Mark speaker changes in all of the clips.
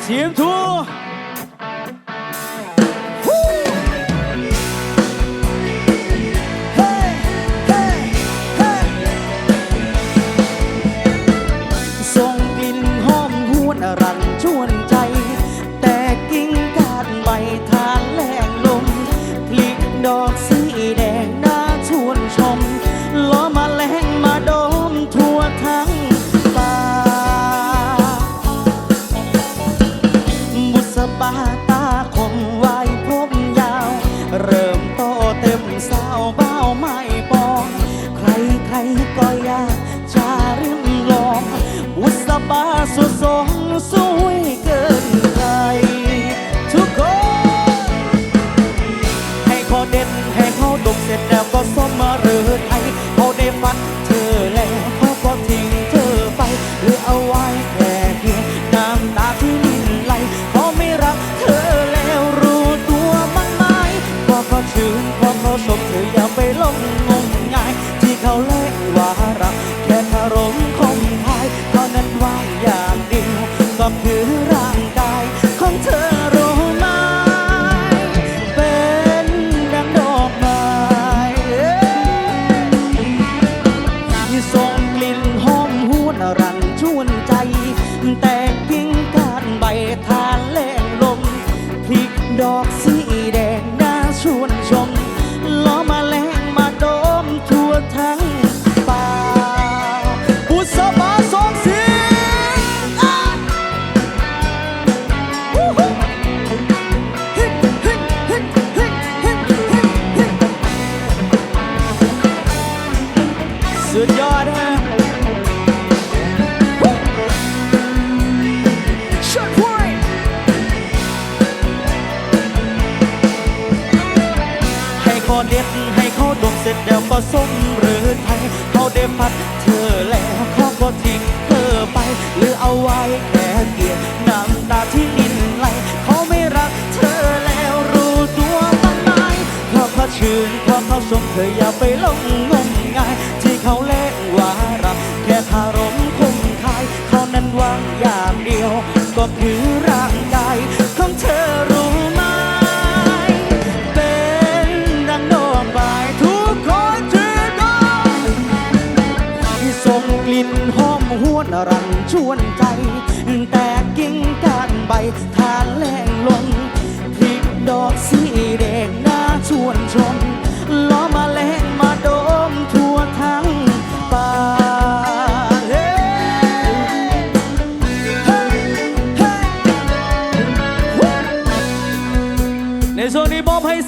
Speaker 1: เสียงทูเฮ้เฮ้เฮ้ส่งกลิ่นหอมหวนรันชวนใจ แต่กิ่งกาดใบทานแรงลมพลิกดอกส บาตาคงไว้ผมยาว เริ่มโตเต็มสาวเบ้าไม่ปอง ใครใครก็อยากจะริมลองบุษบาสุดสงสวยเกินใครทุกคน ให้เขาเด็ดให้เขาดมเสร็จแล้วก็ส้มมา ลงงมงาย ที่เขาเล่นว่ารักแค่คารมคมคายเท่านั้นว่าอย่างเดียวก็คือร่างกายของเธอรู้ไหมเป็นดังดอกไม้ที่ส่งกลิ่นหอมหวนรันชวนใจ แต่กิ่งก้านใบทาน ให้เขาเด็ดให้เขาดมเสร็จแล้วก็ส้มหรือไทยเขาได้พัดเธอแล้วเขาก็ทิ้งเธอไป หรือเอาไว้แค่เกียรน้ำตาที่ลินไหลเขาไม่รักเธอแล้วรู้ตัวบ้างไหมเพราะเขาชื่นเพราะเขาชมเธออย่าไปหลงงมงายที่เขาเล่น ว่ารักแค่คารมคมคายเขานั้นวางอย่างเดียว ก็คือร่างกายของเธอรู้ไหม เป็นดังดอกไม้ทุกคนที่ก็ที่ส่งกลิ่นหอมหวนรันชวนใจ แต่กิ่งก้านใบทานแรงลงพลิกดอกสี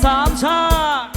Speaker 1: สามชาติ